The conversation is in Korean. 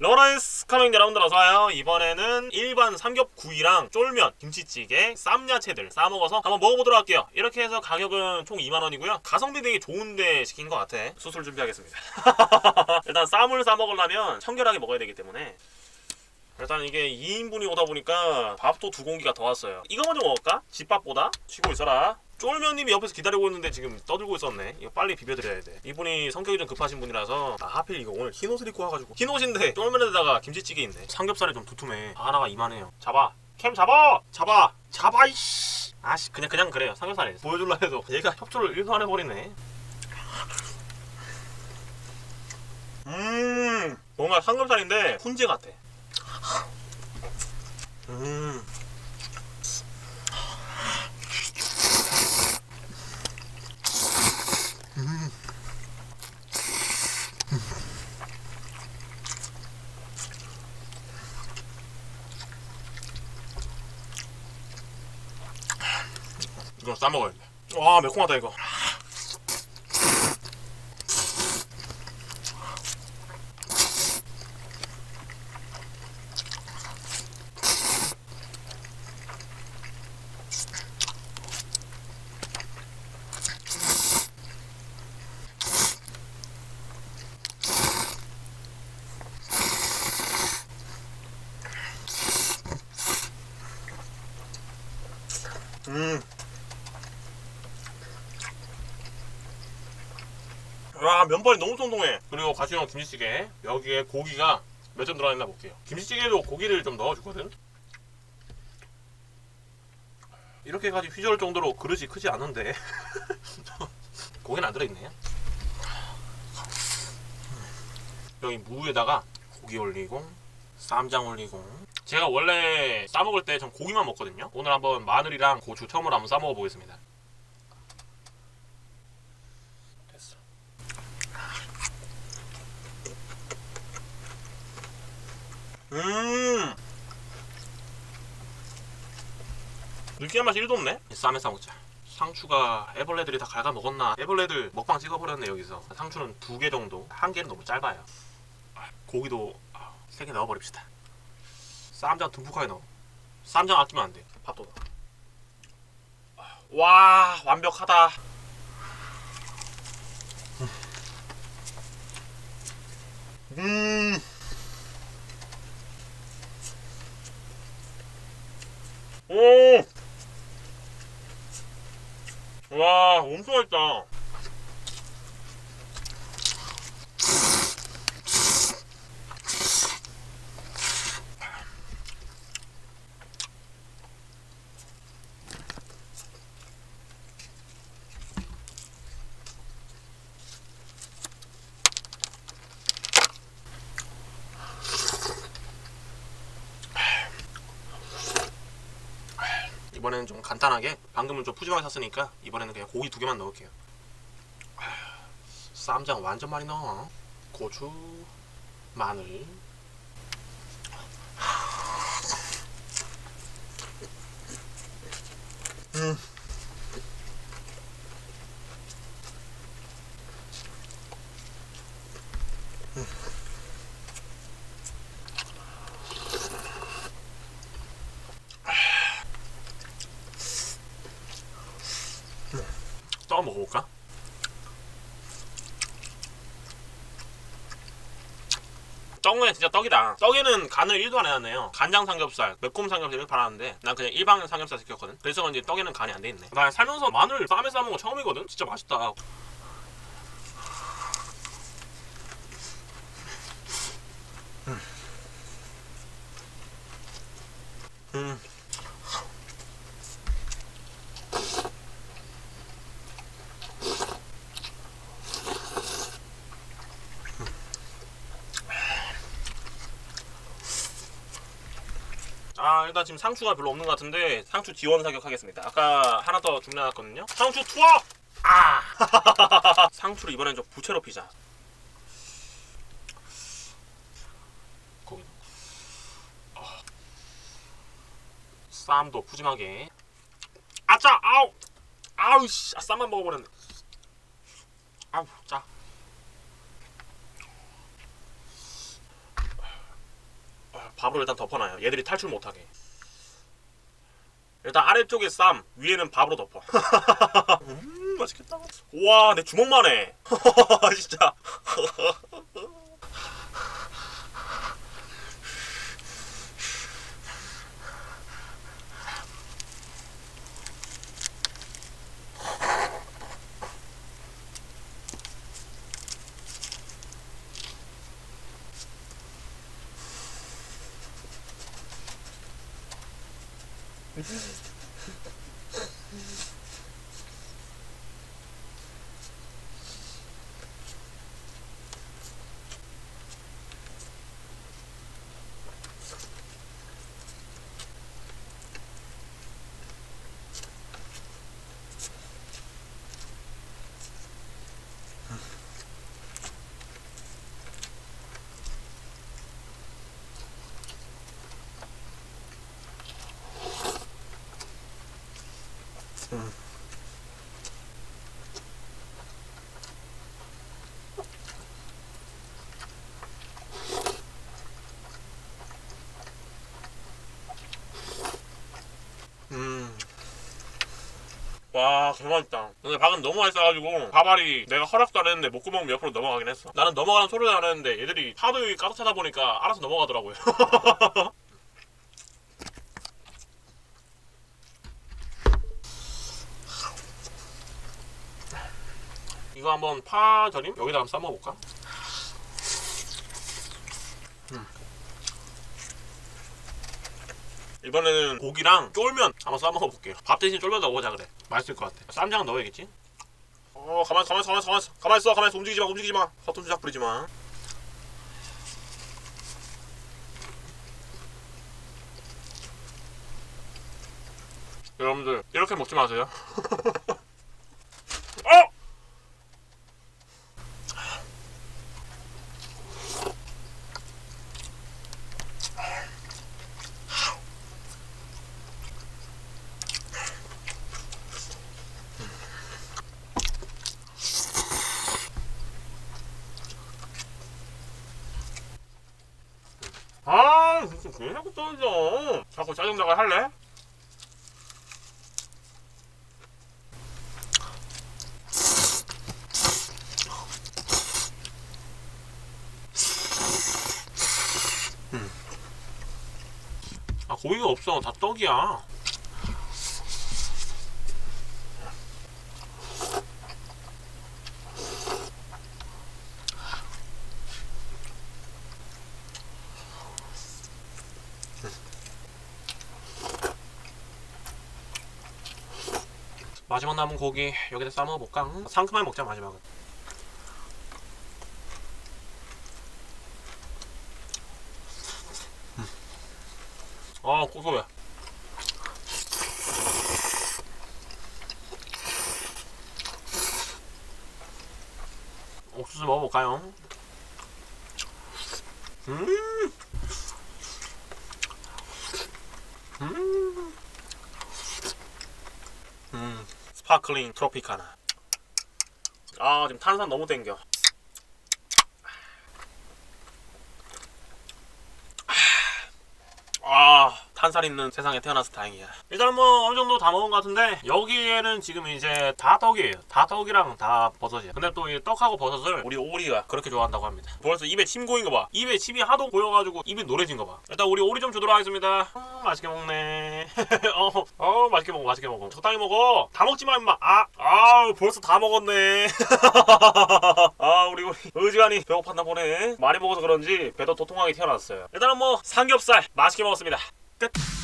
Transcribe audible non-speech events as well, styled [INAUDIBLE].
러라이스 카밍 여러분들 어서와요. 이번에는 일반 삼겹구이랑 쫄면, 김치찌개, 쌈야채들 싸먹어서 한번 먹어보도록 할게요. 이렇게 해서 가격은 총 2만원이고요. 가성비 되게 좋은데 시킨 것 같아. 수술 준비하겠습니다. [LAUGHS] 일단 쌈을 싸먹으려면 청결하게 먹어야 되기 때문에 일단 이게 2인분이 오다 보니까 밥도 두 공기가 더 왔어요 이거 먼저 먹을까? 집밥보다? 쉬고 있어라 쫄면님이 옆에서 기다리고 있는데 지금 떠들고 있었네. 이거 빨리 비벼드려야 돼. 이분이 성격이 좀 급하신 분이라서 아 하필 이거 오늘 흰 옷을 입고 와가지고 흰 옷인데 쫄면에다가 김치찌개 있네. 삼겹살이 좀 두툼해. 하나가 이만해요. 잡아. 캠 잡아. 잡아. 잡아 이씨. 아씨 그냥 그냥 그래요. 삼겹살에 보여줄라 해도 얘가 협조를 1도 안 해버리네. 음 뭔가 삼겹살인데 훈제 같아. 음. 이거 싸먹어야 돼. 와 매콤하다 이거. 음. 와 면발이 너무 통통해. 그리고 가시형 김치찌개. 여기에 고기가 몇 점 들어있나 볼게요. 김치찌개도 고기를 좀 넣어주거든. 이렇게까지 휘저을 정도로 그릇이 크지 않은데. [LAUGHS] 고기는 안 들어있네. 여기 무에다가 고기 올리고 쌈장 올리고. 제가 원래 싸먹을 때 전 고기만 먹거든요. 오늘 한번 마늘이랑 고추 처음으로 한번 싸먹어 보겠습니다 음. 느끼한 맛이 1도 없네. 이 쌈에 싸먹자. 상추가 애벌레들이 다 갉아 먹었나? 애벌레들 먹방 찍어버렸네 여기서. 상추는 두 개 정도. 한 개는 너무 짧아요. 아, 고기도 세 개 넣어버립시다. 쌈장 듬뿍하게 넣어. 쌈장 아끼면 안돼. 밥도 넣어. 와 완벽하다. 음. 오. 와, 엄청 맛있다. 이번에는 좀 간단하게 방금은 좀 푸짐하게 샀으니까 이번에는 그냥 고기 두 개만 넣을게요. 아, 쌈장 완전 많이 넣어. 고추 마늘. 음. 떠 먹어볼까? 떡은 진짜 떡이다. 떡에는 간을 1도 안 해놨네요. 간장 삼겹살, 매콤 삼겹살 이렇게 팔았는데 난 그냥 일반 삼겹살 시켰거든. 그래서 그런지 떡에는 간이 안 돼 있네. 나 살면서 마늘 쌈에 싸먹은 거 처음이거든. 진짜 맛있다. 음. 음. 아 일단 지금 상추가 별로 없는 것 같은데 상추 지원 사격하겠습니다. 아까 하나 더 주문해놨거든요. 상추 투어! 아! [LAUGHS] 상추를 이번엔 좀 부채로 피자. 아. 쌈도 푸짐하게. 아짜! 아우! 아우 씨. 아, 쌈만 먹어버렸네. 아우 짜 밥으로 일단 덮어놔요. 얘들이 탈출 못하게. 일단 아래쪽에 쌈, 위에는 밥으로 덮어. 음, 맛있겠다. 와, 내 주먹만 해. [LAUGHS] 진짜. this [LAUGHS] is 와, 개맛있다. 근데 밥은 너무 맛있어가지고 밥알이 내가 허락도 안 했는데 목구멍 옆으로 넘어가긴 했어. 나는 넘어가는 소리도 안 했는데 얘들이 하도 까딱하다 보니까 알아서 넘어가더라고요. [LAUGHS] 이거 한번 파절임 여기다 한번 싸먹어볼까? 이번에는 고기랑 쫄면 한번 싸 먹어 볼게요. 밥 대신 쫄면 넣어보자 그래. 맛있을 것 같아. 쌈장 넣어야겠지? 어 가만 가만 가만 가만 가만 있어 가만 있어 움직이지 마 움직이지 마 허튼 주작 부리지 마. 여러분들 이렇게 먹지 마세요. [LAUGHS] 아 무슨 계속 떨어져. 자꾸 짜증나게 할래? 아 고기가 없어 다 떡이야 마지막 남은 고기 여기다 싸먹어 볼까? 응? 상큼하게 먹자 마지막은 아 고소해 옥수수 먹어볼까요? 음, 음, 음, 스파클링 트로피카나. 아 지금 탄산 너무 땡겨. 아 탄살 있는 세상에 태어나서 다행이야. 일단 뭐 어느 정도 다 먹은 것 같은데 여기에는 지금 이제 다 떡이에요. 다 떡이랑 다 버섯이야. 근데 또 이 떡하고 버섯을 우리 오리가 그렇게 좋아한다고 합니다. 벌써 입에 침 고인 거 봐. 입에 침이 하도 고여가지고 입이 노래진 거 봐. 일단 우리 오리 좀 주도록 하겠습니다. 음, 맛있게 먹네. [LAUGHS] 어, 어 맛있게 먹어 맛있게 먹어. 적당히 먹어. 다 먹지 마 임마. 아, 아 벌써 다 먹었네. [LAUGHS] 아 우리 우리 의지간이 배고팠나 보네. 많이 먹어서 그런지 배도 도통하게 튀어나왔어요. 일단은 뭐 삼겹살 맛있게 먹었습니다 that